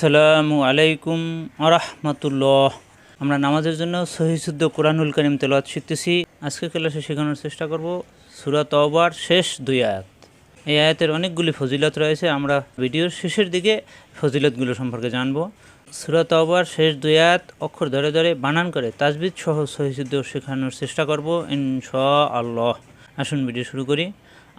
আসসালামু আলাইকুম আরহামতুল্লাহ। আমরা নামাজের জন্য সহিশুদ্ধ কোরআনুল করিম তেলাওয়াত শিখতেছি। আজকে ক্লাসে শেখানোর চেষ্টা করব সুরা তওবার শেষ দুই আয়াত। এই আয়াতের অনেকগুলি ফজিলত রয়েছে, আমরা ভিডিওর শেষের দিকে ফজিলতগুলো সম্পর্কে জানব। সুরা তওবার শেষ দুই আয়াত অক্ষর ধরে ধরে বানান করে তাজবিদ সহ সহিশুদ্ধ শেখানোর চেষ্টা করব ইনশা আল্লাহ আসুন ভিডিও শুরু করি।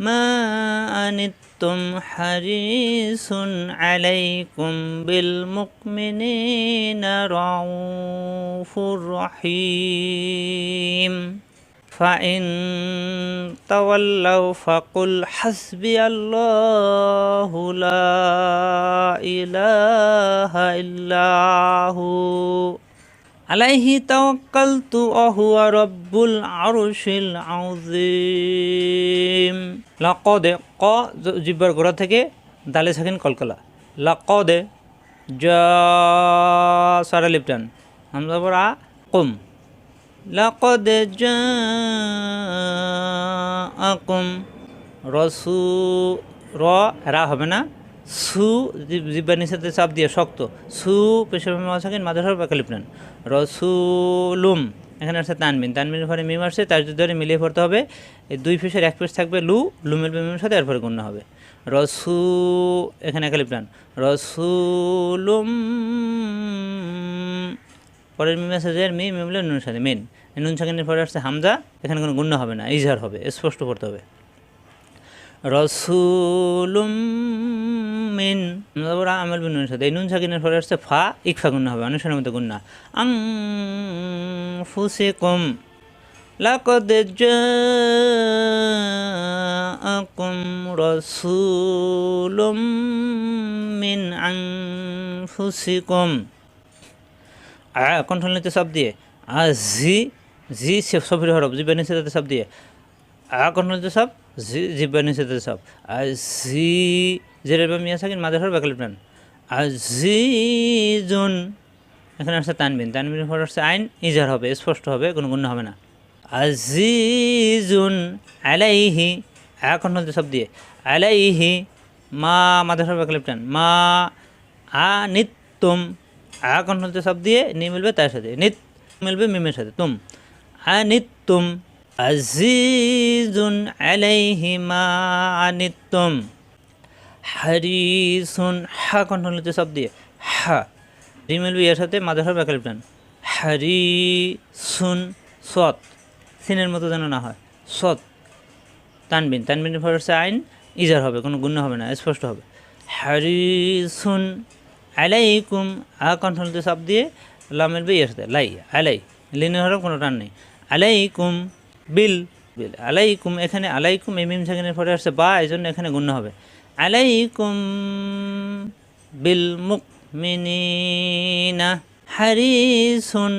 ما أنتم حريص عليكم بالمؤمنين رعوف رحيم. فإن تولوا فقل حسبي الله لا إله إلا هو. আলাইহি তাওয়াক্কালতু ওয়া রব্বুল আরশিল আযীম। লাকাদ ক জিব্বার গোড়া থেকে দালে সাকিন কলকলা। লাকাদ জা, সারা লিপটান হামজা পর আ, কুম। লাকাদ জাআকুম রসু র, রা হবে না। সু জিব্বার নিচেতে চাপ দিয়ে শক্ত। সু পেশাব মাসাকিন মাদার হবে একালিপ নেন রসুলুম, এখানে আসছে তানবিন। তানবিনের পরে মিম আসছে, তার ধরে মিলিয়ে পড়তে হবে। এই দুই পেশের এক পেশ থাকবে লু, লুমের মিমের সাথে, এরপরে গুণ হবে। রসু, এখানে একালিপ নেন রসুলুম, পরের মিম আছে যে মি মিমলে নুনের সাথে, মেন। নুন সাকিনের পরে আসছে হামজা, এখানে কোনো গুণ্য হবে না, ইজহার হবে, স্পষ্ট করতে হবে। রসুলুম মিন ওরা আমল বিন সাথে, এই নুন সাকিনের পরে আসছে ফা, ইকফা গুণ্য হবে অনুসারের মধ্যে গুণ্য আং ফুসে কম লাকদ জাআকুম রাসূলুম মিন আনফুসিকুম। আ কন্ট্রোল নিতে সব দিয়ে। আ, জি জি সফির হরফ জিব্বা নিচে তাতে সব দিয়ে। আ কন্ট্রোল নিতে সব জি জিব্বা নিচে তাতে সব। আ জি জেরের বা মিয়া সাকিন মাদের হর বাকালি প্রাণ আ জি, জুন, এখানে আসছে তানবিন। তানবিন পর আসছে আইন, ইজার হবে, স্পষ্ট হবে, কোনো গুণ হবে না। আজিজুন আলাইহি আ কন্ট্রোল নিতে সব দিয়ে। আলাইহি, মা, মাদের হর বাকালি প্রাণ মা, আ নিত্যম আ কণ্ঠতে সব দিয়ে, নি মিলবে তার সাথে। নিত মিলবে মিমের সাথে। তুম আনিতুম আজিজুন আলাইহি মা আনিতুম হারিসুন, হা কণ্ঠতে সব দিয়ে। হা রিমেল এর সাথে মাঝে হবে একালি প্রাণ হারি সুন সৎ, সিনের মতো যেন না হয়। সৎ, তানবিন। তানবিনের পর হচ্ছে আইন, ইজার হবে, কোনো গুণ্য হবে না, স্পষ্ট হবে। হারিসুন, আলাইকুম আ কণ্ঠনতে সব দিয়ে লামের বই সাথে, লাই, আলাই, লিনের হরফ কোনো টান নেই। আলাইকুম বিল বিল, আলাইকুম, এখানে আলাইকুম, এই মিম সেখানে পরে আসছে, বা এই জন্য এখানে গুণ্য হবে। আলাইকুম বিল মুক মিনিনা হারিসুন,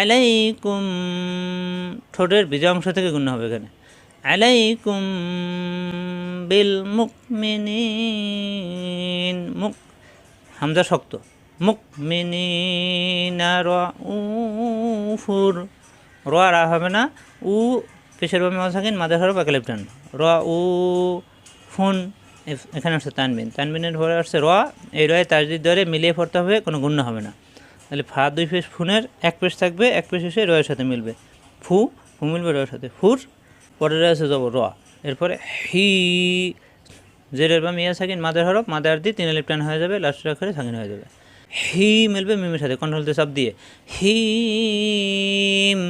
আলাইকুম, ঠোঁটের বিজয় অংশ থেকে গুণ্য হবে এখানে। আলাইকুম বিল মুক মিনিন মুক, হামজা শক্ত। মুক মিনিনা র রা হবে না। উ পেশের বামে থাকেন মাদার হরফ একালিপ টান র উ ফুন এখানে আসছে তানবিন। তানবিনের পরে আসছে র এই রয়ে তাজদিদ দরে মিলিয়ে পড়তে হবে, কোনো গুণ্য হবে না। তাহলে ফা দুই পেশ ফুনের এক পেশ থাকবে, এক পেশ এসে রয়ের সাথে মিলবে। ফু ফু মিলবে রয়ের সাথে। ফুর, পরে রয়েছে যাব র এরপরে হি, জেরের বা মিয়া সাকিন মাদার হরফ মাদার দিয়ে তিন লিপটান হয়ে যাবে লাস্টের আকারে সাকিন হয়ে যাবে। হি মিলবে মিমের সাথে কন্ট্রোলতে সব দিয়ে। হিম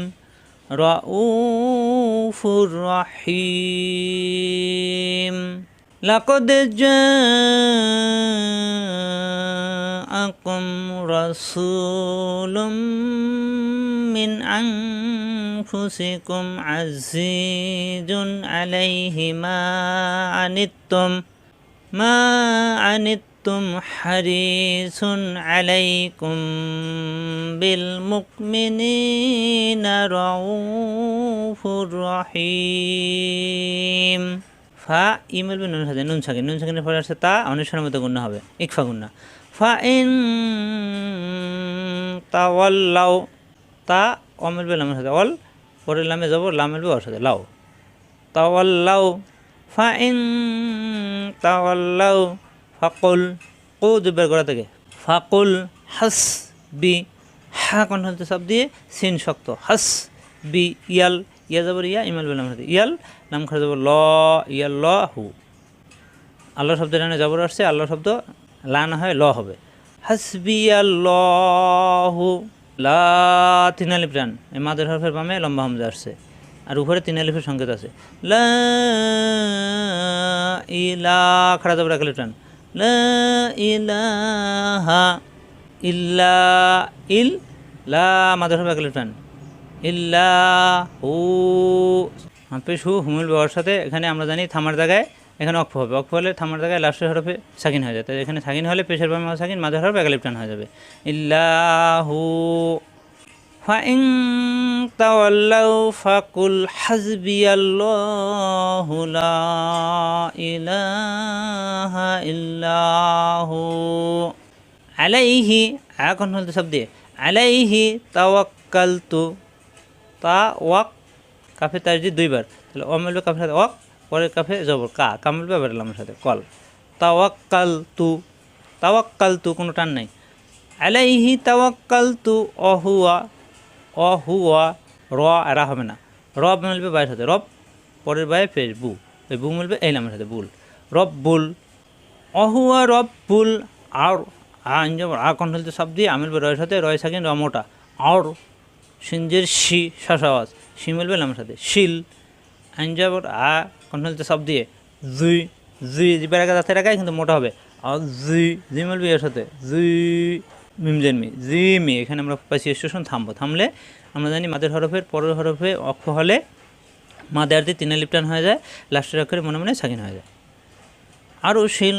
রাউফুর রাহিম। লাকদ জাআকুম রাসূলুম মিন আনফুসিকুম আজিজুন আলাইহি মা আনিত্তুম মা তুম হারিসুন আলাইকুম বিল মুকমিনিনা রাউফুর ফা ইমেল মিলবে নুন সাথে, নুন সাকিন নুন সাকিনের পরে আসছে তা অনুসারের মতো গুণ হবে। ইকফা গুণা। ফা, ইন তাওয়াল্লাও তা অমেল মিলবে লামের সাথে। অল পরে লামে যাব, লাম মিলবে ওর সাথে। লাও তাওয়াল্লাও ফা, ইন তাওয়াল্লাও ফাকুল কো দুবার করা থেকে। ফাকুল, হাস, বি, হা কণ্ঠ সব দিয়ে সিন শক্ত। হাস, বি, ইয়াল, ইয়া যাবর ইয়া, ইমাল বেলাম সাথে ইয়াল, নাম খারা যাব ল, ইয়াল, ল, হু। আল্লাহ শব্দ এখানে যাবর আসছে আল্লাহ শব্দ লা না হয়, ল হবে। হাসবি আল্লাহু, লা, তিন আলিফ এই মাদের হরফের বামে লম্বা হামজা আসছে। আর উপরে তিন আলিফের সংকেত আছে। লা ইলা খাড়া যাবর এক আলিফ রান। লা ইল্লা ইল, লা ইল্লা হু হুমুল সাথে এখানে আমরা জানি থামার জায়গায় এখানে অক্ষ হবে। অক্ষ হলে থামার জায়গায় লাস্টের হরফে সাকিন হয়ে যায়। তাই এখানে সাকিন হলে পেশের বামে সাকিন মাঝের হরফ একালিপ টান হয়ে যাবে। ইল্লাহু ফাইন তাওয়াল্লাউ ফাকুল হাসবিয়াল্লাহু লা ইলাহা ইল্লাহু আলাইহি এখন হলতে সব দিয়ে আলাইহি তাওয়াক্কালতু তা ওয়াক কাফে তাজদি দুইবার। তাহলে ও মিলবে কাফের সাথে ওয়াক, পরের কাফে জবর। কা কা মিলবে আবার লামের সাথে, কল। তাওয়াক্কাল তু তাওয়াক্কাল তু কোনো টান নাই। আলাইহি তাওয়াক্কাল তু হু অ র এরা হবে না। রব মিলবে বাইরের সাথে। রব পরের বাইরে ফের বু। ওই বু মিলবে এই নামের সাথে, বুল। রব বুল অহুয়া রব বুল আর আঞ্জব আ কন্ট্রোলতে সব দিয়ে আমিলবে রয়ের সাথে, রয় সাকিন র মোটা। আর সিঞ্জের শি শাসাওয়াজ শি মিলবে নামের সাথে। শিল। আঞ্জাবর আ কন্ট্রোলতে সব দিয়ে জুই জুই জিবার আগে দাঁতের আগে কিন্তু মোটা হবে। আর জুই জি মিলবে এর সাথে। জুই মিমজেন মি জি মি, এখানে আমরা পাইছি স্টেশন, থামবো। থামলে আমরা জানি মাদের হরফের পরের হরফে অক্ষ হলে মাদে আরতি তিনে লিপটান হয়ে যায়, লাস্টের অক্ষরে মনে মনে সাকিন হয়ে যায়। আরও শিল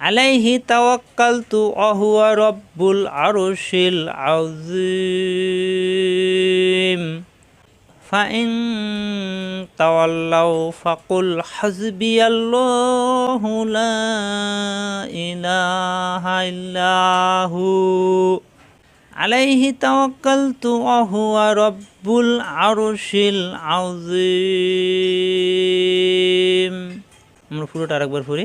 আলাইহি তাওয়াক্কালতু ওয়া রব্বুল আরশিল আযীম ফাইন তাওয়াল্লাউ ফাকুল হাসবিয়াল্লাহু লা ইলাহা ইল্লাহু আলাইহি তাওয়াক্কালতু ওয়া রব্বুল আরশিল আযীম আমরা পুরোটা আরেকবার পড়ি।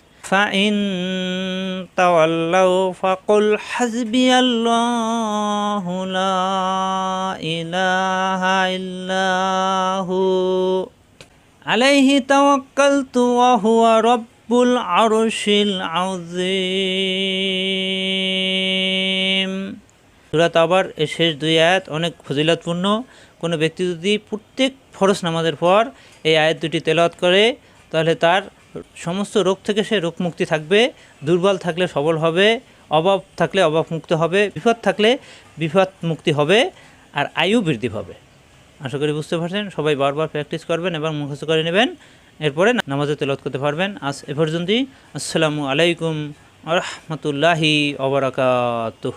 فإن تولوا فقل حسبي الله لا إله إلا هو عليه توكلت وهو رب العرش العظيم সুরাত আবার এর শেষ দুই আয়াত অনেক ফজিলতপূর্ণ কোনো ব্যক্তি যদি প্রত্যেক ফরজ নামাজের পর এই আয়াত দুটি তেলাওয়াত করে তাহলে তার সমস্ত রোগ থেকে সে রোগ মুক্তি থাকবে, দুর্বল থাকলে সবল হবে, অভাব থাকলে অভাব মুক্ত হবে, বিপদ থাকলে বিপদ মুক্তি হবে, আর আয়ু বৃদ্ধি পাবে আশা করি বুঝতে পারছেন? সবাই বারবার প্র্যাকটিস করবেন এবং মুখস্থ করে নেবেন। এরপরে নামাজে তেলত করতে পারবেন। আজ এ পর্যন্তই। আসসালামু আলাইকুম রহমতুল্লাহি অবরাকাতুহ